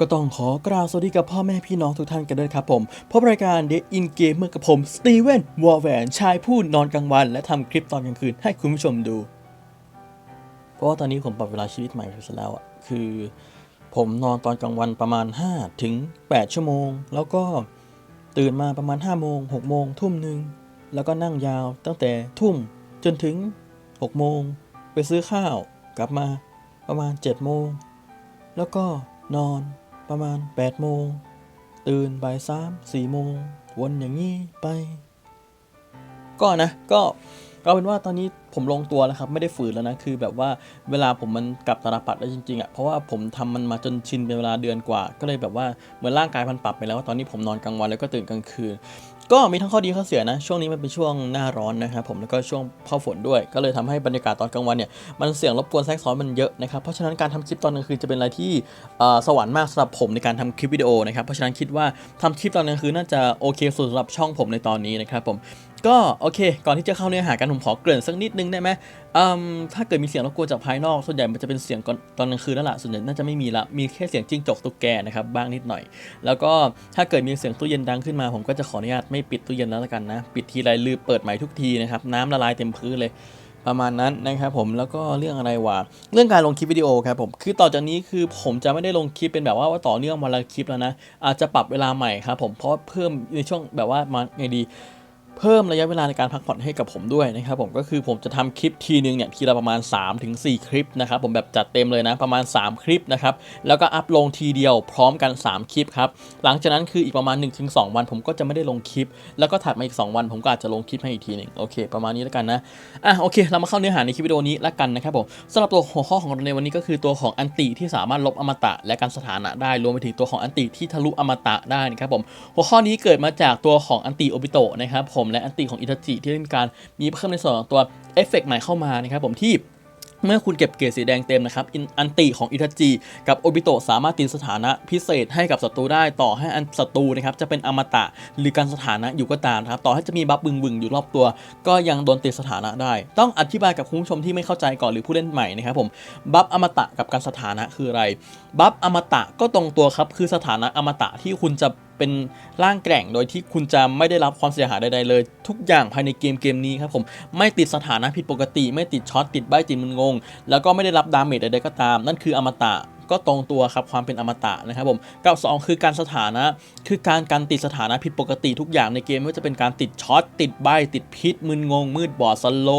ก็ต้องขอกราบสวัสดีกับพ่อแม่พี่น้องทุกท่านกันด้วยครับผมพบรายการ Day in Game เมื่อกับผมสตีเวนวอลแวนชายผู้นอนกลางวัน และทำคลิปตอนกลางคืนให้คุณผู้ชมดู เพราะว่าตอนนี้ผมปรับเวลาชีวิตใหม่ไปซะแล้วอะคือ ผมนอนตอนกลางวันประมาณ 5 ถึง 8 ชั่วโมง แล้วก็ตื่นมาประมาณ 5 โมง 6 โมง ทุ่มหนึ่งแล้วก็นั่งยาวตั้งแต่ทุ่มจนถึง 6 โมง ไปซื้อข้าว กลับมาประมาณ 7 โมง แล้วก็นอน ประมาณ8โมง ตื่นบ่ายสามสี่โมง วนอย่างนี้ไป ก็นะ ก็ก็เป็นว่าตอนนี้ผมลงตัวแล้วครับไม่ได้ฝืนแล้วนะคือแบบว่าเวลาผมมันกลับตาลปัดได้จริงๆอะ่ะเพราะว่าผมทำมันมาจนชินเป็นเวลาเดือนกว่า ก็เลยแบบว่าเหมือนร่างกายมันปรับไปแล้วว่าตอนนี้ผมนอนกลางวันแล้วก็ตื่นกลางคืน ก็มีทั้งข้อดีข้อเสียนะ ช่วงนี้มันเป็นช่วงหน้าร้อนนะครับผมแล้วก็ช่วงเข้าฝนด้วย ก็เลยทำให้บรรยากาศตอนกลางวันเนี่ยมันเสียงรบกวนแทรกซ้อนมันเยอะนะครับเพราะฉะนั้นการทำคลิปตอนกลางคืนจะเป็นอะไรที่สวรรค์มากสำหรับผมในการทำคลิปวิดีโอนะครับเพราะฉะนั้นคิดว่าทำคลิปตอนกลางคืนน่าจะโอเคสุดสำหรับช่องผมในตอนนี้นะครับผม ก็โอเค ก่อนที่จะเข้าเนื้อหากันผมขอเกริ่นสักนิดนึงได้ไหมอืมถ้าเกิดมีเสียงรบกวนจากภายนอก ส่วนใหญ่มันจะเป็นเสียงตอนกลางคืนแล้วล่ะ ส่วนใหญ่น่าจะไม่มีละ มีแค่เสียงจิ้งจกตุ๊กแกนะครับบ้างนิดหน่อย แล้วก็ถ้าเกิดมีเสียงตู้เย็นดังขึ้นมา ผมก็จะขออนุญาตไม่ปิดตู้เย็นแล้วละกันนะ ปิดทีไรลืมเปิดใหม่ทุกทีนะครับน้ำละลายเต็มพื้นเลยประมาณนั้นนะครับผมแล้วก็เรื่องอะไรวะเรื่องการลงคลิปวิดีโอครับผมคือต่อจากนี้คือผมจะไม่ได้ลงคลิปเป็นแบบว่าว่าต่อเนื่องวันละคลิปแล้วนะอาจจะปรับเวลาใหม่ครับผมเพราะเพิ่มในช่วงแบบว่ามาไงดี เพิ่มระยะเวลาในการพักผ่อนให้กับผมด้วยนะครับผมก็คือผมจะทำคลิปทีนึงเนี่ยทีละประมาณ 3-4ถึงคลิปนะครับผมแบบจัดเต็มเลยนะประมาณ 3 คลิปนะครับแล้วก็อัพลงทีเดียวพร้อมกัน 3 คลิปครับหลังจากนั้นคืออีกประมาณ 1-2 วัน ผมก็จะไม่ได้ลงคลิป แล้วก็ถัดมาอีก 2 วัน ผมก็อาจจะลงคลิปให้อีกทีหนึ่งโอเค ประมาณนี้แล้วกันนะอะโอเค เรามาเข้าเนื้อหาในคลิปวิดีโอนี้แล้วกันนะครับผมสำหรับตัวหัวข้อของเราในวันนี้ก็คือตัวของอันติที่สามารถลบอมตะ และการสถานะได้รวมไปถึงตัวของอันติที่ทะลุอมตะได้นะครับผมหัวข้อนี้เกิดมาจากตัวของอันติโอบิโตะนะครับผมและอันติของอิทาจิที่ได้มีการมีเพิ่มในส่วนของตัวเอฟเฟกต์ใหม่เข้ามานะครับผมที่เมื่อคุณเก็บเกรดสีแดงเต็มนะครับอันติของอิทาจิกับโอบิโตะสามารถตีสถานะพิเศษให้กับศัตรูได้ต่อให้อันศัตรูนะครับจะเป็นอมตะหรือการสถานะอยู่ก็ตามครับต่อให้จะมีบัฟบึงบึงอยู่รอบตัว ก็ยังโดนตีสถานะได้ ต้องอธิบายกับคุณผู้ชมที่ไม่เข้าใจก่อนหรือผู้เล่นใหม่นะครับผมบัฟอมตะกับการสถานะคืออะไรบัฟอมตะก็ตรงตัวครับคือสถานะอมตะที่คุณจะ เป็นร่างแกร่งโดยที่คุณจะไม่ได้รับความเสียหายใดๆเลย ทุกอย่างภายในเกมเกมนี้ครับผมไม่ติดสถานะผิดปกติ ไม่ติดช็อตติดใบติดมึนงง แล้วก็ไม่ได้รับดาเมจใดๆก็ตาม นั่นคืออมตะก็ตรงตัวครับความเป็นอมตะนะครับผมกับสองคือการสถานะ คือการการติดสถานะผิดปกติทุกอย่างในเกมไม่ว่าจะเป็นการติดช็อตติดใบติดพิษมึนงง มืดบอดสโล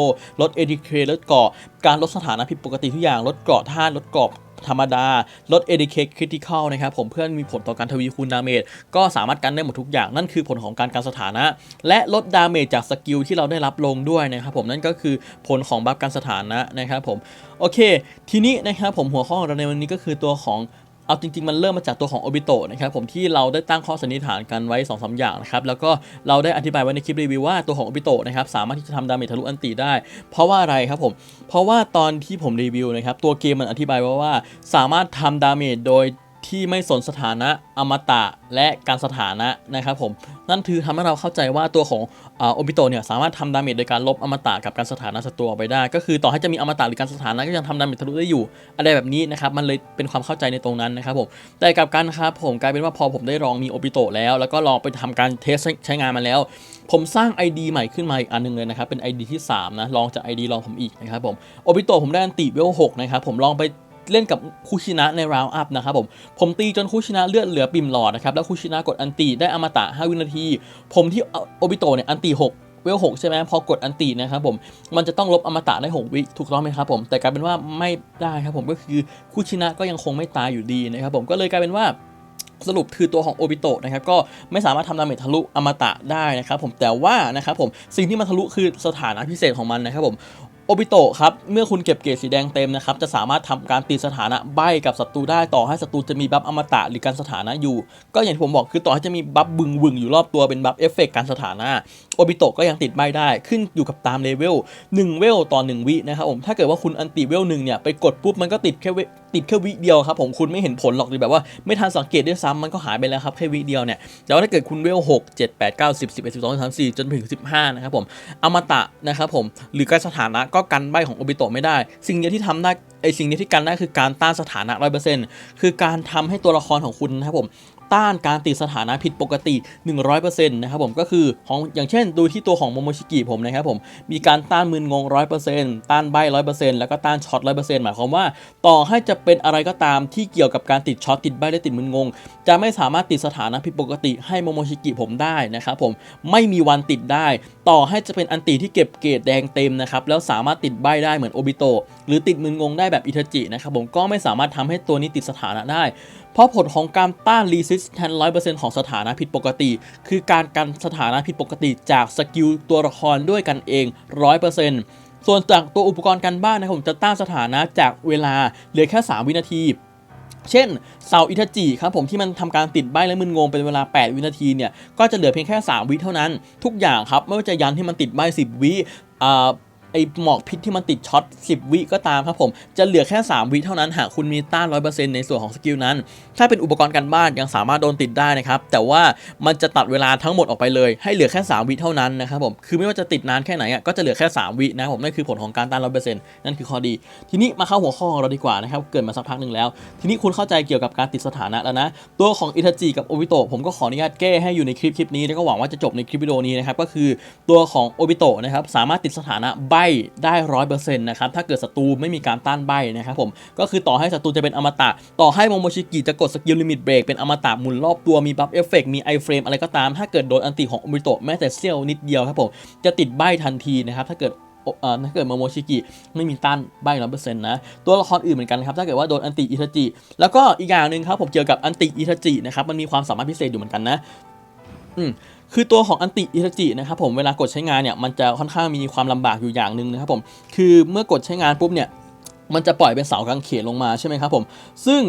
ลดเอดีเคลดเกาะการลดสถานะผิดปกติทุกอย่างลดเกาะท่าลดเกาะ ธรรมดา ลด ADK Critical นะครับผมเพื่อนมีผลต่อการทวีคูณดาเมจก็สามารถกันได้หมดทุกอย่างนั่นคือผลของการการสถานะ และลดดาเมจจากสกิลที่เราได้รับลงด้วยนะครับผมนั่นก็คือผลของบัฟการสถานะนะครับผมโอเค ทีนี้นะครับผมหัวข้อของเราในวันนี้ก็คือตัวของ เอาจริง ๆ มันเริ่มมาจากตัวของโอบิโตะนะครับผมที่เราได้ตั้งข้อสันนิษฐานกันไว้2อสอย่างนะครับแล้วก็เราได้อธิบายไว้ในคลิปรีวิวว่าตัวของโอบิโตะนะครับสามารถที่จะทำดาเมจทะลุอันติได้ เพราะว่าอะไรครับผมเพราะว่าตอนที่ผมรีวิวนะครับตัวเกมมันอธิบายไว้ว่า สามารถทำดาเมจโดย ที่ไม่สนสถานะอมตะและการสถานะนะครับผมนั่นคือทำให้เราเข้าใจว่าตัวของโอบิโตเนี่ยสามารถทำดาเมจโดยการลบอมตะกับการสถานะศัตรูออกไปได้ ก็คือต่อให้จะมีอมตะหรือการสถานะก็ยังทำดาเมจทะลุได้อยู่ อะไรแบบนี้นะครับมันเลยเป็นความเข้าใจในตรงนั้นนะครับผมแต่กับกันครับผมกลายเป็นว่าพอผมได้ลองมีโอบิโตแล้ว แล้วก็ลองไปทำการเทสใช้งานมาแล้ว ผมสร้าง ID ใหม่ขึ้นมาอีกอันหนึงเลยนะครับเป็น ID ที่3นะลองจาก ID ลองผมอีกนะครับผมโอบิโตผมได้อันติเวล6นะครับผมลองไป เล่นกับคูชินะในราวอัพนะครับผม ผมตีจนคูชินะเลือดเหลือปิ่มหลอดนะครับ แล้วคูชินะกดอันติได้อมตะ 5 วินาที ผมที่โอบิโตเนี่ยอันติ6เวล6ใช่ไหมพอกดอันตินะครับผมมันจะต้องลบอมตะได้6วิถูกต้องไหมครับผม แต่กลายเป็นว่าไม่ได้ครับผมก็คือคูชินะก็ยังคงไม่ตายอยู่ดีนะครับผมก็เลยกลายเป็นว่าสรุปคือตัวของโอบิโตะนะครับก็ไม่สามารถทำดาเมจทะลุอมตะได้นะครับผมแต่ว่านะครับผมสิ่งที่มันทะลุคือสถานะพิเศษของมันนะครับผม โอบิโตะครับ เมื่อคุณเก็บเกรดสีแดงเต็มนะครับ จะสามารถทำการตีสถานะใบกับศัตรูได้ต่อให้ศัตรูจะมีบัฟอมตะหรือการสถานะอยู่ ก็อย่างที่ผมบอกคือต่อให้จะมีบัฟบึงบึงๆอยู่รอบตัวเป็นบัฟเอฟเฟกต์การสถานะโอบิโตะก็ยังติดใบได้ ขึ้นอยู่กับตามเลเวล1เวลต่อ 1 วินะครับผมถ้าเกิดว่าคุณอันติเวลหนึ่งเนี่ยไปกดปุ๊บมันก็ติดแค่ติดแค่วิเดียวครับผมคุณไม่เห็นผลหรอกหรือแบบว่าไม่ทันสังเกตด้วยซ้ำมันก็หายไปแล้วครับแค่วิเดียวเนี่ยแต่ว่าถ้าเกิดคุณเวล6 7 8 9 10 11 12 13 14จนถึง 15นะครับผมอมตะนะครับผมหรือการสถานะก็กันใบของโอบิโตะไม่ได้ สิ่งเดียวที่ทำได้ไอสิ่งเดียวที่กันได้คือการต้านสถานะ 100%คือการทำให้ตัวละครของคุณนะครับผม ต้านการติดสถานะผิดปกติ 100%นะครับผมก็คือของอย่างเช่น ดูที่ตัวของโมโมชิกิผมนะครับผมมีการต้านมืนงง 100%ต้านใบ100%แล้วก็ต้านช็อต100%หมายความว่า ต่อให้จะเป็นอะไรก็ตามที่เกี่ยวกับการติดช็อตติดใบและติดมืนงง จะไม่สามารถติดสถานะผิดปกติให้โมโมชิกิผมได้นะครับผมไม่มีวันติดได้ ต่อให้จะเป็นอันติที่เก็บเกรดแดงเต็มนะครับแล้วสามารถติดใบได้เหมือนโอบิโตะหรือติดมืนงงได้แบบอิทาจินะครับผมก็ไม่สามารถทำให้ตัวนี้ติดสถานะได้ ราะผลของการต้าน resistance 100%ของสถานะผิดปกติ คือการกันสถานะผิดปกติจากสกิลตัวละครด้วยกันเอง 100%ส่วนจากตัวอุปกรณ์การบ้านนะผมจะต้านสถานะจากเวลาเหลือแค่ 3 วินาที เช่นเสาอิทาจิครับผมที่มันทำการติดใบและมึนงงเป็นเวลา 8 วินาทีเนี่ยก็จะเหลือเพียงแค่ 3 วิเท่านั้น ทุกอย่างครับไม่ว่าจะยันที่มันติดใบ10 วิอ่า ไอหมอกพิษที่มันติดช็อต 10 วิก็ตามครับผม จะเหลือแค่ 3 วิเท่านั้นหากคุณมีต้าน 100%ในส่วนของสกิลนั้น ถ้าเป็นอุปกรณ์การบ้านยังสามารถโดนติดได้นะครับ แต่ว่ามันจะตัดเวลาทั้งหมดออกไปเลย ให้เหลือแค่ 3 วิเท่านั้นนะครับผม คือไม่ว่าจะติดนานแค่ไหนก็จะเหลือแค่ 3 วินะผม นั่นคือผลของการต้าน 100%นั่นคือข้อดี ทีนี้มาเข้าหัวข้อของเราดีกว่านะครับ เกิดมาสักพักหนึ่งแล้ว ทีนี้คุณเข้าใจเกี่ยวกับการติดสถานะแล้วนะ ตัวของอิทาจิกับโอบิโตะผมก็ขออนุญาตแก้ให้อยู่ในคลิปคลิปนี้แล้วก็หวังว่าจะจบในคลิปวิดีโอนี้นะครับก็คือตัวของโอบิโตะนะครับสามารถติดสถานะบได้ร้อยเปอร์เซ็นต์นะครับถ้าเกิดศัตรูไม่มีการต้านใบนะครับผมก็คือต่อให้ศัตรูจะเป็นอมตะ ต่อให้โมโมชิกิจะกดสกิลลิมิตเบรกเป็นอมตะหมุนรอบตัวมีบัฟเอฟเฟกมีไอเฟรมอะไรก็ตามถ้าเกิดโดนอันติของโอบิโตะแม้แต่เสี้ยวนิดเดียวครับผมจะติดใบทันทีนะครับถ้าเกิดถ้าเกิดโมโมชิกิไม่มีต้านใบร้อยเปอร์เซ็นต์นะ ตัวละครอื่นเหมือนกันครับ ถ้าเกิดว่าโดนอันติอิทาจิ แล้วก็อีกอย่างหนึ่งครับผมเกี่ยวกับอันติอิทาจินะครับ มันมีความสามารถพิเศษอยู่เหมือนกันนะ อืม คือตัวของอันติอิทาจินะครับผมเวลากดใช้งานเนี่ยมันจะค่อนข้างมีความลำบากอยู่อย่างหนึ่งนะครับผมคือเมื่อกดใช้งานปุ๊บเนี่ย มันจะปล่อยเป็นเสากางเขนลงมาใช่ไหมครับผม ซึ่ง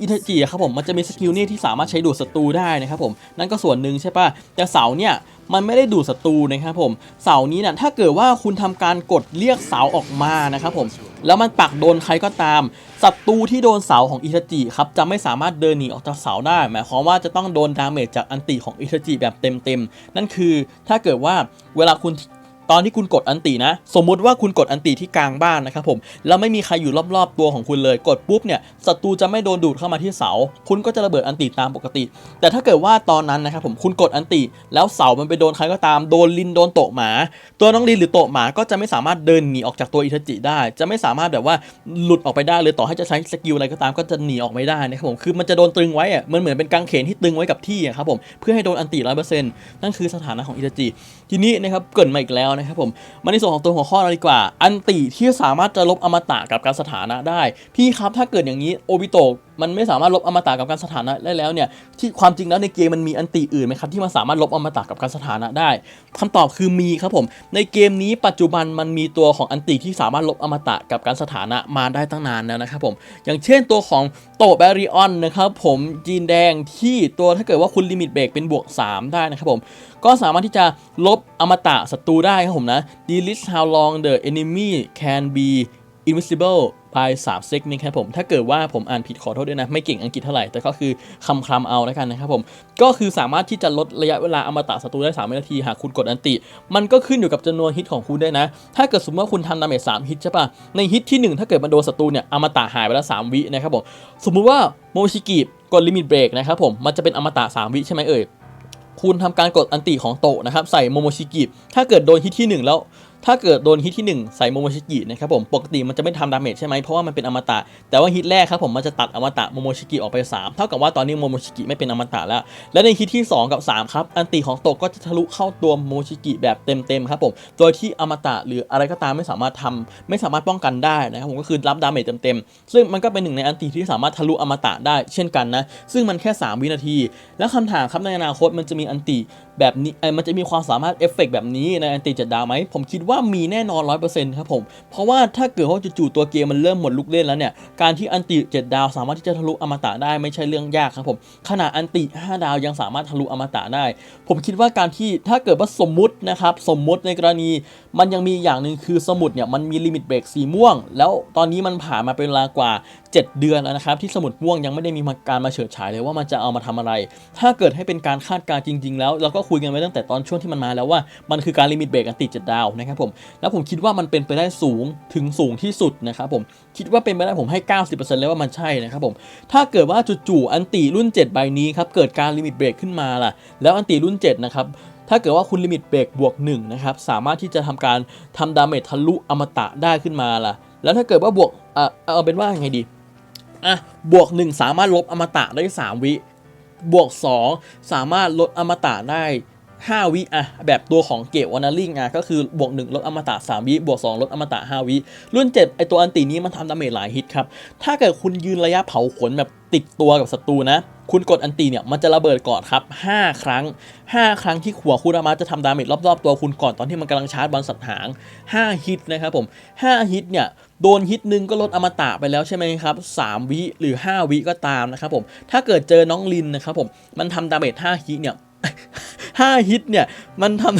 อิทาจิครับผมมันจะมีสกิลนี่ที่สามารถใช้ดูดศัตรูได้นะครับผม นั่นก็ส่วนหนึ่งใช่ปะแต่เสาเนี่ยมันไม่ได้ดูดศัตรูนะครับผม เสานี้เนี่ยถ้าเกิดว่าคุณทำการกดเรียกเสาออกมานะครับผม แล้วมันปักโดนใครก็ตาม ศัตรูที่โดนเสาของอิทาจิครับจะไม่สามารถเดินหนีออกจากเสาได้ หมายความว่าจะต้องโดนดาเมจจากอันติของอิทาจิแบบเต็มๆ นั่นคือถ้าเกิดว่าเวลาคุณ ตอนที่คุณกดอันตินะ สมมุติว่าคุณกดอันติที่กลางบ้านนะครับผมแล้วไม่มีใครอยู่รอบๆตัวของคุณเลยกดปุ๊บเนี่ยศัตรูจะไม่โดนดูดเข้ามาที่เสา คุณก็จะระเบิดอันติตามปกติ แต่ถ้าเกิดว่าตอนนั้นนะครับผมคุณกดอันติ แล้วเสามันไปโดนใครก็ตามโดนลินโดนโตะหมา ตัวน้องลินหรือโตะหมาก็จะไม่สามารถเดินหนีออกจากตัวอิทจิได้ จะไม่สามารถแบบว่าหลุดออกไปได้เลยต่อให้จะใช้สกิลอะไรก็ตามก็จะหนีออกไม่ได้นะครับผมคือมันจะโดนตรึงไว้อะมันเหมือนเป็นกางเขนที่ตึงไว้กับที่ครับผมเพื่อให้โดนอันติร้อยเปอร์เซ็นต์นั่นคือสถานะของอิทจิทีนี้นะครับเกรินมาอีกแล้วนะครับผมมาในส่วนของตัวหัวข้อเราดีกว่า อันติที่สามารถจะลบอมตะกับการสถานะได้ พี่ครับถ้าเกิดอย่างนี้โอบิโตะ มันไม่สามารถลบอมตะกับการสถานะได้แล้วเนี่ยที่ความจริงแล้วในเกมมันมีอันติอื่นไหมครับที่มันสามารถลบอมตะกับการสถานะได้คำตอบคือมีครับผม ในเกมนี้ปัจจุบันมันมีตัวของอันติที่สามารถลบอมตะกับการสถานะมาได้ตั้งนานแล้วนะครับผมอย่างเช่นตัวของโตแบริออนนะครับผมจีนแดงที่ตัวถ้าเกิดว่าคุณลิมิตเบรกเป็นบวก 3 ได้นะครับผมก็สามารถที่จะลบอมตะศัตรูได้ครับผมนะ delete how long the enemy can be invisible ภาย3เซกนี่ครับผม ถ้าเกิดว่าผมอ่านผิดขอโทษด้วยนะ ไม่เก่งอังกฤษเท่าไหร่ แต่ก็คือคำคำเอาแล้วกันนะครับผม ก็คือสามารถที่จะลดระยะเวลาอมตะศัตรูได้3วินาที หากคุณกดอันติ มันก็ขึ้นอยู่กับจำนวนฮิตของคุณด้วยนะ ถ้าเกิดสมมติว่าคุณทำดาเมจ3ฮิตใช่ปะในฮิตที่ 1 ถ้าเกิดมันโดนศัตรูเนี่ยอมตะหายไปแล้ว3วินะครับผมสมมุติว่าโมชิกิกดลิมิตเบรกนะครับผมมันจะเป็นอมตะ3วิใช่ไหมเอ่ยคุณทำการกดอันติของโตะนะครับใส่โมโมชิกิถ้าเกิดโดนฮิตที่ 1 แล้ว ถ้าเกิดโดนฮิตที่ 1 ใส่โมโมชิกินะครับผมปกติมันจะไม่ทำดาเมจใช่ไหมเพราะว่ามันเป็นอมตะ แต่ว่าฮิตแรกครับผมมันจะตัดอมตะโมโมชิกิออกไป 3 เท่ากับว่าตอนนี้โมโมชิกิไม่เป็นอมตะแล้ว และในฮิตที่ 2 กับ 3 ครับ อันติของตะก็จะทะลุเข้าตัวโมโมชิกิแบบเต็มๆครับผมโดยที่อมตะหรืออะไรก็ตามไม่สามารถทำไม่สามารถป้องกันได้นะครับผมก็คือรับดาเมจเต็มๆซึ่งมันก็เป็นหนึ่งในอันติที่สามารถทะลุอมตะได้เช่นกันนะซึ่งมันแค่ 3 วินาที แล้วคำถามครับในอนาคตมันจะมีอันติ แบบนี้มันจะมีความสามารถเอฟเฟกต์แบบนี้ในอันติเจ็ดดาวไหม ผมคิดว่ามีแน่นอนร้อยเปอร์เซ็นต์ครับผม เพราะว่าถ้าเกิดว่าจู่ๆตัวเกมมันเริ่มหมดลูกเล่นแล้วเนี่ย การที่อันติเจ็ดดาวสามารถที่จะทะลุอมตะได้ไม่ใช่เรื่องยากครับผม ขนาดอันติห้าดาวยังสามารถทะลุอมตะได้ ผมคิดว่าการที่ถ้าเกิดว่าสมมุตินะครับสมมุติในกรณีมันยังมีอย่างหนึ่งคือสมุดเนี่ยมันมีลิมิตเบรกสีม่วง แล้วตอนนี้มันผ่านมาเป็นเวลากว่า 7 เดือนแล้วนะครับ ที่สมุดม่วงยังไม่ได้มีการมาเฉิดฉายเลยว่ามันจะเอามาทำอะไร ถ้าเกิดให้เป็นการคาดการณ์จริง ๆ แล้วเราก็คุยกันไว้ตั้งแต่ตอนช่วงที่มันมาแล้วว่ามันคือการลิมิตเบรกอันติดเจ็ดดาวนะครับผมแล้วผมคิดว่ามันเป็นไปได้สูงถึงสูงที่สุดนะครับผมคิดว่าเป็นไปได้ผมให้ 90%เลยว่ามันใช่นะครับผมถ้าเกิดว่าจู่ๆอันติรุ่น 7 ใบนี้ครับเกิดการลิมิตเบรกขึ้นมาล่ะแล้วอันติรุ่น7นะครับ ถ้าเกิดว่าคุณลิมิตเบรกบวก1นะครับสามารถที่จะทำการทำดาเมจทะลุอมตะได้ขึ้นมาล่ะ แล้วถ้าเกิดว่าบวกเออเอาเป็นว่าไงดีอะบวก 1 สามารถลบอมตะได้ 3 วิบวก 2 สามารถลดอมตะได้ 5 วิอะแบบตัวของเกตวานาลิงอะก็คือบวก 1 ลดอมตะ 3 วิ บวก 2 ลดอมตะ 5 วิ รุ่น 7 ไอตัวอันตินี้มันทำดาเมจหลายฮิตครับ ถ้าเกิดคุณยืนระยะเผาขนแบบติดตัวกับศัตรูนะ คุณกดอันตีเนี่ย มันจะระเบิดก่อนครับ 5 ครั้ง 5 ครั้งที่หัวคุณอามาจะทำดาเมจรอบๆ ตัวคุณก่อนตอนที่มันกำลังชาร์จบอลสัตว์หาง 5 ฮิตนะครับผม 5 ฮิตเนี่ยโดนฮิตหนึ่งก็ลดอมตะไปแล้วใช่ไหมครับ 3 วิหรือ 5 วิก็ตามนะครับผม ถ้าเกิดเจอน้องลินนะครับผม มันทำดาเมจ5ฮิตเนี่ย 5ฮิตเนี่ย มันทำ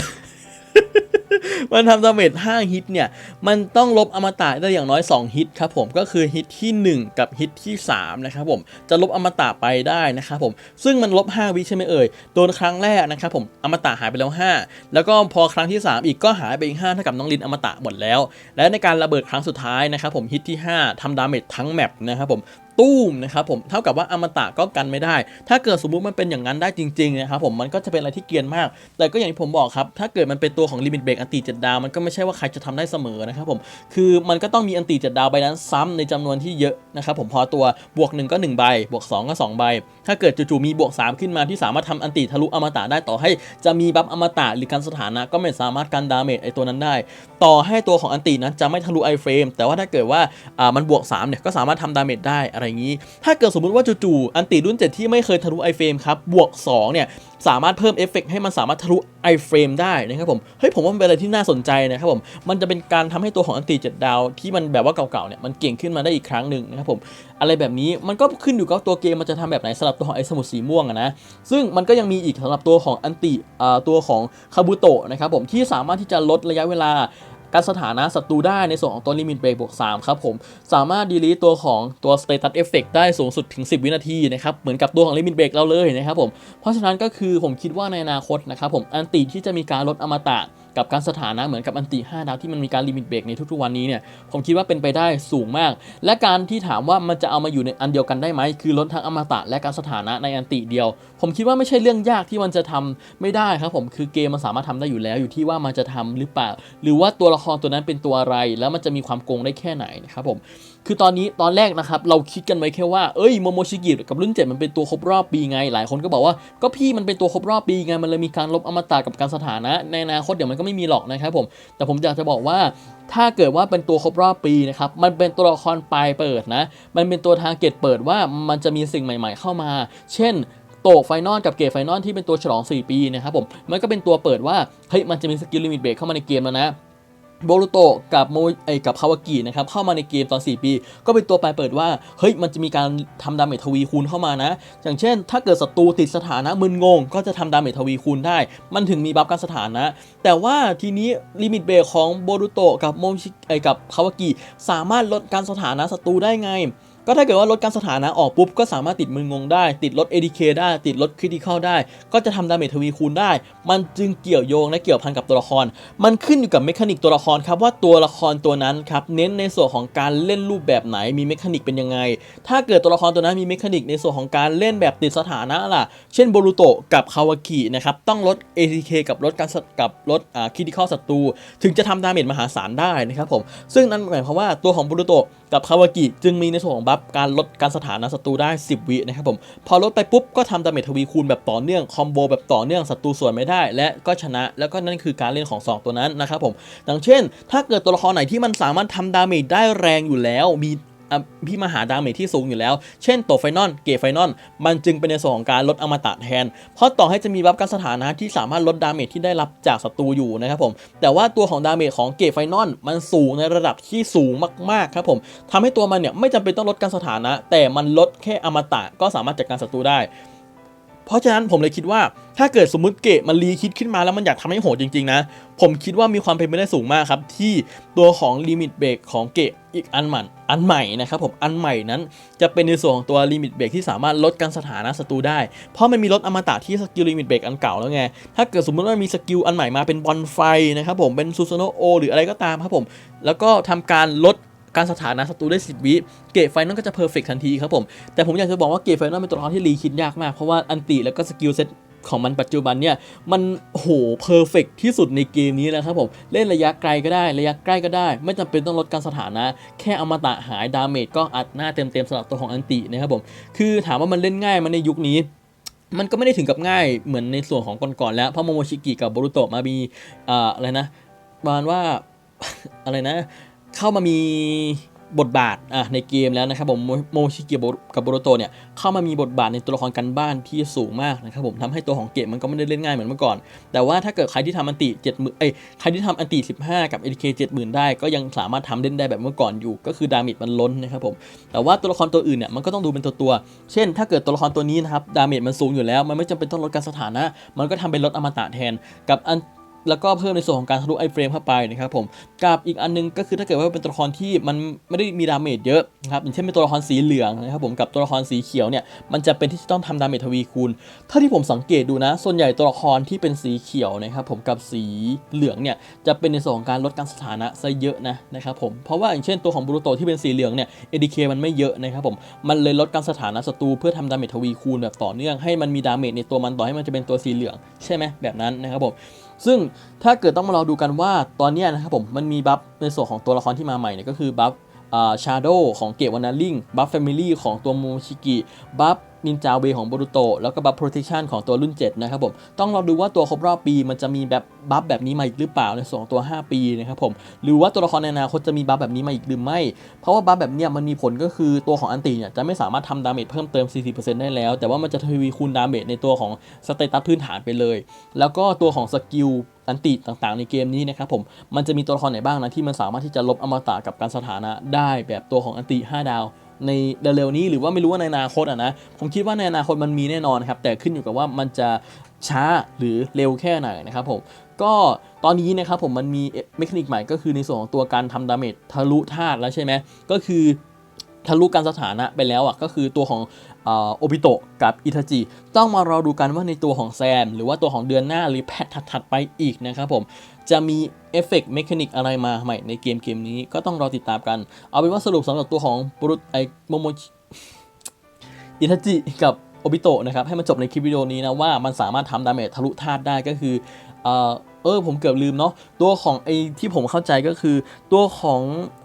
มันทำดาเมจ5ฮิตเนี่ย มันต้องลบอมตะได้อย่างน้อย 2 ฮิตครับผมก็คือฮิตที่ 1 กับฮิตที่ 3 นะครับผมจะลบอมตะไปได้นะครับผมซึ่งมันลบ 5 วิใช่ไหมเอ่ยโดนครั้งแรกนะครับผมอมตะหายไปแล้ว 5 แล้วก็พอครั้งที่ 3 อีกก็หายไปอีก5เท่ากับน้องลินอมตะหมดแล้ว และในการระเบิดครั้งสุดท้ายนะครับผมฮิตที่ 5ทำดาเมจทั้งแมปนะครับผมตู้มนะครับผมเท่ากับว่าอมตะก็กันไม่ได้ ถ้าเกิดสมมุติมันเป็นอย่างนั้นได้จริงๆนะครับผมมันก็จะเป็นอะไรที่เกียนมาก แต่ก็อย่างที่ผมบอกครับถ้าเกิดมันเป็นตัวของลิมิตเบรกอันตีเจ็ดดาวมันก็ไม่ใช่ว่าใครจะทำได้เสมอนะครับผมคือมันก็ต้องมีอันตีเจ็ดดาวใบนั้นซ้ำในจำนวนที่เยอะนะครับผมพอตัวบวก 1 ก็ 1 ใบ บวก 2 ก็ 2 ใบ ถ้าเกิดจู่ๆมีบวก 3 ขึ้นมาที่สามารถทำอันตีทะลุอมตะได้ต่อให้จะมีบัฟอมตะหรือการสถานะก็ไม่สามารถกันดาเมจไอตัวนั้นได้ ต่อให้ตัวของอันตีนั้นจะไม่ทะลุไอเฟรมแต่ว่าถ้าเกิดว่าอ่ามันบวก3เนี่ยก็สามารถทำดาเมจได้อะไรอย่างนี้ ถ้าเกิดสมมุติว่าจู่ๆอันตีรุ่น 7 ที่ไม่เคยทะลุไอเฟรมครับ บวก 2 เนี่ย สามารถเพิ่มเอฟเฟกต์ให้มันสามารถทะลุไอเฟรมได้นะครับผม เฮ้ย ผมว่ามันเป็นอะไรที่น่าสนใจนะครับผม มันจะเป็นการทำให้ตัวของอันติเจ็ดดาว ที่มันแบบว่าเก่าๆ เนี่ย มันเก่งขึ้นมาได้อีกครั้งหนึ่งนะครับผม อะไรแบบนี้มันก็ขึ้นอยู่กับตัวเกมมันจะทำแบบไหนสำหรับตัวของไอสมุดสีม่วงนะ ซึ่งมันก็ยังมีอีกสำหรับตัวของอันติตัวของคาบุโตะนะครับผมที่สามารถที่จะลดระยะเวลา การสถานะศัตรูได้ในส่วนของตัวลิมิตเบรกบวก3ครับผมสามารถดีลีตตัวของตัวสเตตัสเอฟเฟกได้สูงสุดถึง 10 วินาทีนะครับเหมือนกับตัวของลิมิตเบรกเราเลยนะครับผมเพราะฉะนั้นก็คือผมคิดว่าในอนาคตนะครับผมอันตีที่จะมีการลดอมตะ กับการสถานะเหมือนกับอันติ5ดาวที่มันมีการลิมิตเบรกในทุกๆวันนี้เนี่ยผมคิดว่าเป็นไปได้สูงมาก และการที่ถามว่ามันจะเอามาอยู่ในอันเดียวกันได้ไหมคือลดทั้งอมตะและการสถานะในอันติเดียว ผมคิดว่าไม่ใช่เรื่องยากที่มันจะทำไม่ได้ครับผมคือเกมมันสามารถทำได้อยู่แล้วอยู่ที่ว่ามันจะทำหรือเปล่า หรือว่าตัวละครตัวนั้นเป็นตัวอะไร แล้วมันจะมีความโกงได้แค่ไหนนะครับผม คือตอนนี้ตอนแรกนะครับเราคิดกันไว้แค่ว่าเอ้ยโมโมชิกิกับรุ่น7มันเป็นตัวครบรอบปีไง หลายคนก็บอกว่าก็พี่มันเป็นตัวครบรอบปีไง มันเลยมีการลบอมตะกับการสถานะ ในอนาคตเดี๋ยวมันก็ไม่มีหรอกนะครับผมแต่ผมอยากจะบอกว่าถ้าเกิดว่าเป็นตัวครบรอบปีนะครับมันเป็นตัวละครปลายเปิดนะ มันเป็นตัวทางเกตเปิดว่ามันจะมีสิ่งใหม่ ๆ เข้ามา เช่นโตกไฟนอลกับเกตไฟนอลที่เป็นตัวฉลอง 4 ปีนะครับผมมันก็เป็นตัวเปิดว่าเฮ้ยมันจะมีสกิลลิมิตเบรกเข้ามาในเกมแล้วนะ โบรุโตะกับโมไอกับคาวากินะครับเข้ามาในเกมตอน 4 ปี ก็เป็นตัวแปลเปิดว่า เฮ้ย มันจะมีการทำดาเมจทวีคูณเข้ามานะ อย่างเช่น ถ้าเกิดศัตรูติดสถานะมึนงง ก็จะทำดาเมจทวีคูณได้ มันถึงมีบัฟการสถานะ แต่ว่าทีนี้ลิมิตเบรของโบรุโตะกับโมชิไอกับคาวากิสามารถลดการสถานะศัตรูได้ไง ก็ถ้าเกิดว่าลดการสถานะออกปุ๊บก็สามารถติดมึนงงได้ ติดลด ADK ได้ ติดลดคริติคอลได้ ก็จะทำดาเมจทวีคูณได้ มันจึงเกี่ยวโยงและเกี่ยวพันกับตัวละคร มันขึ้นอยู่กับเมคานิกตัวละครครับว่าตัวละครตัวนั้นครับเน้นในส่วนของการเล่นรูปแบบไหนมีเมคานิกเป็นยังไง ถ้าเกิดตัวละครตัวนั้นมีเมคานิกในส่วนของการเล่นแบบติดสถานะล่ะ เช่นโบรุโตกับคาวากินะครับต้องลด ATK กับลดการกับลดคริติคอลศัตรูถึงจะทำดาเมจมหาศาลได้นะครับผมซึ่งนั่นหมายความว่าตัวของโบรุโตกับคาวากิจึงมีในส่วนของบัฟการลดการสถานะศัตรูได้ 10 วินะครับผม พอลดไปปุ๊บก็ทำดาเมจทวีคูณแบบต่อเนื่องคอมโบแบบต่อเนื่องศัตรูส่วนไม่ได้ และก็ชนะ แล้วก็นั่นคือการเล่นของ 2 ตัวนั้นนะครับผมดังเช่น ถ้าเกิดตัวละครไหนที่มันสามารถทำดาเมจได้แรงอยู่แล้ว มี พี่มหาดาเมจที่สูงอยู่แล้ว เช่นตัวไฟนอลเกตไฟนอลมันจึงเป็นในส่วนของการลดอมตะแทน เพราะต่อให้จะมีบัฟการสถานะที่สามารถลดดาเมจที่ได้รับจากศัตรูอยู่นะครับผม แต่ว่าตัวของดาเมจของเกตไฟนอลมันสูงในระดับที่สูงมากๆครับผมทำให้ตัวมันเนี่ยไม่จำเป็นต้องลดการสถานะ แต่มันลดแค่อมตะก็สามารถจัดการศัตรูได้ เพราะฉะนั้นผมเลยคิดว่าถ้าเกิดสมมติเกตมันรีคิดขึ้นมาแล้วมันอยากทำให้โหดจริงๆนะ ผมคิดว่ามีความเป็นไปได้สูงมากครับ ที่ตัวของลิมิตเบรกของเกตอีกอันใหม่อันใหม่นะครับผมอันใหม่นั้นจะเป็นในส่วนของตัวลิมิตเบรกที่สามารถลดการสถานะศัตรูได้ เพราะมันมีลดอมตะที่สกิลลิมิตเบรกอันเก่าแล้วไง ถ้าเกิดสมมติว่ามีสกิลอันใหม่มาเป็นบอลไฟนะครับผมเป็นซูซโนโอหรืออะไรก็ตามครับผมแล้วก็ทำการลด การสถานะศัตรูได้ 10 วิเกตไฟนั่นก็จะเพอร์เฟกทันทีครับผมแต่ผมอยากจะบอกว่าเกตไฟนั่นเป็นตัวละครที่รีคิดยากมากเพราะว่าอันติแล้วก็สกิลเซ็ตของมันปัจจุบันเนี่ย มันโหเพอร์เฟกที่สุดในเกมนี้แล้วครับผม เล่นระยะไกลก็ได้ ระยะใกล้ก็ได้ ไม่จำเป็นต้องลดการสถานะ แค่อมาตะหายดาเมจก็อัดหน้าเต็มๆสำหรับตัวของอันตินะครับผม คือถามว่ามันเล่นง่ายมันในยุคนี้มันก็ไม่ได้ถึงกับง่ายเหมือนในส่วนของก่อนๆแล้วเพราะโมโมชิกิกับโบรุโตะมามีอ่าอะไรนะประมาณว่าอะไรนะ เข้ามามีบทบาทในเกมแล้วนะครับผมโมชิกิกับโบโรโตเนี่ยเข้ามามีบทบาทในตัวละครกันบ้านที่สูงมากนะครับผมทำให้ตัวของเกมมันก็ไม่ได้เล่นง่ายเหมือนเมื่อก่อน แต่ว่าถ้าเกิดใครที่ทำอันติเจ็ดหมื่นเอ้ยใครที่ทำอันติ15กับ ADK 70,000ได้ก็ยังสามารถทำเล่นได้แบบเมื่อก่อนอยู่ ก็คือดาเมจมันล้นนะครับผมแต่ว่าตัวละครตัวอื่นเนี่ยมันก็ต้องดูเป็นตัวตัวเช่น ถ้าเกิดตัวละครตัวนี้นะครับดาเมจมันสูงอยู่แล้ว มันไม่จำเป็นต้องลดการสถานะ มันก็ทำเป็นลดอมตะแทนกับอัน แล้วก็เพิ่มในส่วนของการทะลุไอเฟรมเข้าไปนะครับผมกับอีกอันนึงก็คือถ้าเกิดว่าเป็นตัวละครที่มันไม่ได้มีดาเมจเยอะนะครับอย่างเช่นเป็นตัวละครสีเหลืองนะครับผมกับตัวละครสีเขียวเนี่ยมันจะเป็นที่จะต้องทำดาเมจทวีคูณถ้าที่ผมสังเกตดูนะ ส่วนใหญ่ตัวละครที่เป็นสีเขียวนะครับผมกับสีเหลืองเนี่ยจะเป็นในส่วนของการลดการสถานะซะเยอะนะนะครับผมเพราะว่าอย่างเช่นตัวของบรูโตที่เป็นสีเหลืองเนี่ย ADK มันไม่เยอะนะครับผมมันเลยลดการสถานะศัตรูเพื่อทำดาเมจทวีคูณแบบต่อเนื่องให้มันมีดาเมจในตัวมันต่อให้มันจะเป็นตัวสีเหลือง ใช่ไหมแบบนั้นนะครับผม ซึ่งถ้าเกิดต้องมารอดูกันว่าตอนนี้นะครับผมมันมีบัฟในส่วนของตัวละครที่มาใหม่เนี่ยก็คือบัฟชาร์โดของเกตวานาลิงบัฟแฟมิลี่ของตัวโมชิกิบัฟ นินจาเวของโบรุโตแล้วก็บัฟโปรเทคชันของตัวรุ่น 7 นะครับผม ต้องรอดูว่าตัวครบรอบปีมันจะมีแบบบัฟแบบนี้มาอีกหรือเปล่าในส่วนของตัว 5 ปีนะครับผม หรือว่าตัวละครในอนาคตจะมีบัฟแบบนี้มาอีกหรือไม่ เพราะว่าบัฟแบบเนี้ยมันมีผลก็คือตัวของอันติเนี่ยจะไม่สามารถทำดาเมจเพิ่มเติม 40%ได้แล้ว แต่ว่ามันจะทวีคูณดาเมจในตัวของสเตตัสพื้นฐานไปเลย แล้วก็ตัวของสกิลอันติต่างๆในเกมนี้นะครับผม มันจะมีตัวละครไหนบ้างนะที่มันสามารถที่จะลบอมตะกับการสถานะได้แบบตัวของอันติ 5 ดาว ในเร็วๆนี้หรือว่าไม่รู้ว่าในอนาคตอะนะผมคิดว่าในอนาคตมันมีแน่นอนครับแต่ขึ้นอยู่กับว่ามันจะช้าหรือเร็วแค่ไหนนะครับผมก็ตอนนี้นะครับผมมันมีเมคานิกใหม่ก็คือในส่วนของตัวการทำดาเมจทะลุธาตุแล้วใช่ไหมก็คือทะลุการสถานะไปแล้วอะก็คือตัวของโอบิโตะกับอิทาจิต้องมารอดูกันว่าในตัวของแซม หรือว่าตัวของเดือนหน้าหรือแพทถัดๆไปอีกนะครับผม จะมีเอฟเฟกต์เมคานิกอะไรมาใหม่ในเกมเกมนี้ก็ต้องรอติดตามกัน เอาเป็นว่าสรุปสำหรับตัวของบรุษไอโมโมอิทาจิกับโอบิโตะนะครับให้มันจบในคลิปวิดีโอนี้นะว่ามันสามารถทำดาเมจทะลุธาตุได้ก็คือ เออผมเกือบลืมเนาะตัวของไอที่ผมเข้าใจก็คือ ตัวของ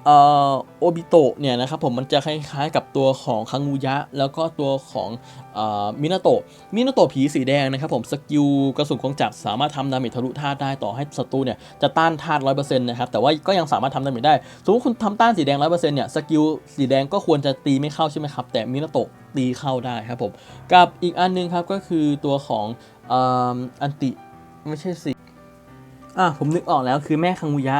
เอ่อโอบิโตะเนี่ยนะครับผมมันจะคล้ายๆกับตัวของคังูยะ แล้วก็ตัวของเอ่อมินาโตะมินาโตะผีสีแดงนะครับผมสกิลกระสุนของจักรสามารถทำดาเมจทะลุธาตุได้ต่อให้ศัตรูเนี่ยจะต้านธาตุร้อยเปอร์เซ็นต์นะครับแต่ว่าก็ยังสามารถทำดาเมจได้สมมติคุณทำต้านสีแดงร้อยเปอร์เซ็นต์เนี่ยสกิลสีแดงก็ควรจะตีไม่เข้าใช่ไหมครับแต่มินาโตะตีเข้าได้ครับผมกับอีกอันหนึงครับก็คือตัวของเอ่ออันติไม่ใช่สิ อะผมนึกออกแล้วคือแม่คังมุยะ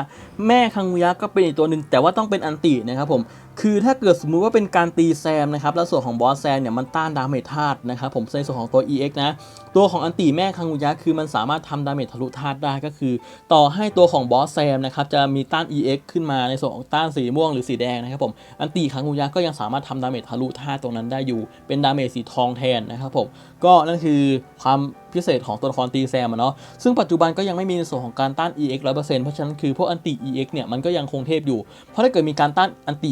แม่คังมุยะก็เป็นอีกตัวหนึ่งแต่ว่าต้องเป็นอันตินะครับผม คือถ้าเกิดสมมุติว่าเป็นการตีแซมนะครับ แล้วส่วนของบอสแซมเนี่ยมันต้านดาเมจธาตุนะครับ ผมในส่วนของตัว EX นะ ตัวของอันติแม่คังุยะคือมันสามารถทำดาเมจทะลุธาตุได้ก็คือ ต่อให้ตัวของบอสแซมนะครับจะมีต้าน EX ขึ้นมาในส่วนของต้านสีม่วงหรือสีแดงนะครับผม อันติคังุยะก็ยังสามารถทำดาเมจทะลุธาตุตรงนั้นได้อยู่ เป็นดาเมจสีทองแทนนะครับผม ก็นั่นคือความพิเศษของตัวละครตีแซมอะเนาะ ซึ่งปัจจุบันก็ยังไม่มีในส่วนของการต้าน EX 100%เพราะฉะนั้นคือพวกอันติ EX เนี่ยมันก็ยังคงเทพอยู่ เพราะถ้าเกิดมีการต้านอันติ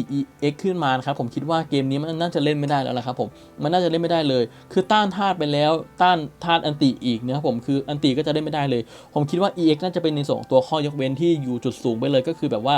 X ขึ้นมานะครับผมคิดว่าเกมนี้มันน่าจะเล่นไม่ได้แล้วละครับผมมันน่าจะเล่นไม่ได้เลย คือต้านธาตุไปแล้วต้านธาตุอันติอีกนะครับผมคืออันติก็จะเล่นไม่ได้เลย ผมคิดว่า EX น่าจะเป็นในส่วนของตัวข้อยกเว้นที่อยู่จุดสูงไปเลยก็คือแบบว่า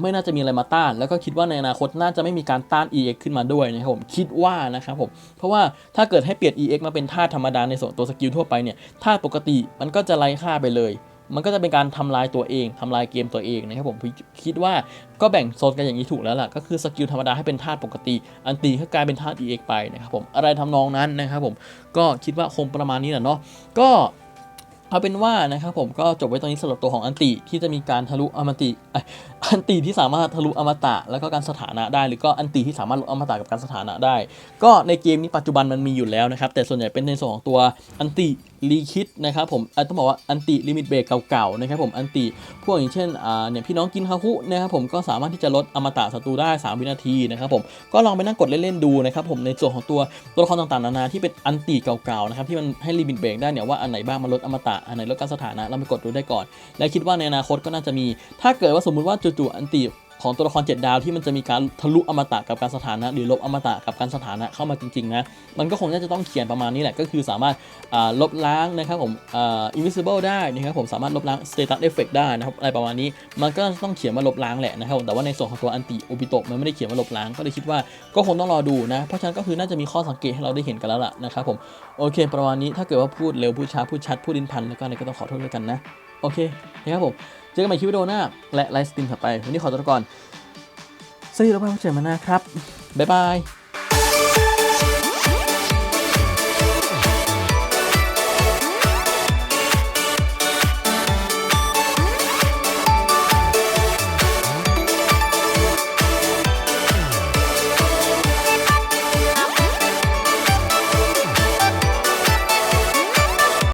ไม่น่าจะมีอะไรมาต้าน แล้วก็คิดว่าในอนาคตน่าจะไม่มีการต้าน EX ขึ้นมาด้วยนะครับผมคิดว่านะครับผมเพราะว่าถ้าเกิดให้เปลี่ยน EX มาเป็นธาตุธรรมดาในส่วนตัวสกิลทั่วไปเนี่ยธาตุปกติมันก็จะไร้ค่าไปเลย มันก็จะเป็นการทำลายตัวเองทำลายเกมตัวเองนะครับผมคิดว่าก็แบ่งโซนกันอย่างนี้ถูกแล้วล่ะ ก็คือสกิลธรรมดาให้เป็นธาตุปกติ อันตีก็กลายเป็นธาตุ EX ไปนะครับผม อะไรทำนองนั้นนะครับผม ก็คิดว่าคงประมาณนี้แหละเนาะ ก็เอาเป็นว่านะครับผมก็จบไว้ตรงนี้สำหรับตัวของอันติที่จะมีการทะลุอมติอันติที่สามารถทะลุอมตะแล้วก็การสถานะได้ หรือก็อันติที่สามารถลดอมตะกับการสถานะได้ ก็ในเกมนี้ปัจจุบันมันมีอยู่แล้วนะครับแต่ส่วนใหญ่เป็นในส่วนของตัวอันติ รีคิดนะครับผมต้องบอกว่าอันติลิมิตเบรกเก่าๆนะครับผมอันติพวกอย่างเช่นอ่าเนี่ยพี่น้องกินฮาคุนะครับผมก็สามารถที่จะลดอมตะศัตรูได้ 3 วินาทีนะครับผมก็ลองไปนั่งกดเล่นๆดูนะครับผมในส่วนของตัวตัวละครต่างๆนานาที่เป็นอันติเก่าๆนะครับที่มันให้ลิมิตเบรกได้เนี่ยว่าอันไหนบ้างมันลดอมตะอันไหนลดการสถานะเราไปกดดูได้ก่อน และคิดว่าในอนาคตก็น่าจะมี ถ้าเกิดว่าสมมุติว่าจู่ๆอันติ ของตัวละคร 7 ดาวที่มันจะมีการทะลุอมตะกับการสถานะ หรือลบอมตะกับการสถานะเข้ามาจริงๆนะมันก็คงน่าจะต้องเขียนประมาณนี้แหละ ก็คือสามารถลบล้างนะครับผมอ่า invisible ได้นะครับผมสามารถลบล้าง status effect ได้นะครับอะไรประมาณนี้มันก็ต้องเขียนว่าลบล้างแหละนะครับแต่ว่าในส่วนของตัวอันติโอบิโตมันไม่ได้เขียนว่าลบล้างก็เลยคิดว่าก็คงต้องรอดูนะเพราะฉะนั้นก็คือน่าจะมีข้อสังเกตให้เราได้เห็นกันแล้วล่ะนะครับผมโอเค ประมาณนี้ถ้าเกิดว่าพูดเร็วพูดช้าพูดชัดพูดดินพันแล้วก็อะไรก็ต้องขอโทษด้วยกันนะโอเคนะครับผม เจอกันใหม่คลิปวิดีโอหน้า และไลฟ์สตรีมถัดไป วันนี้ขอตัวก่อนสวัสดีแล้วไปพบเจอกันใหม่นะครับ บ๊ายบาย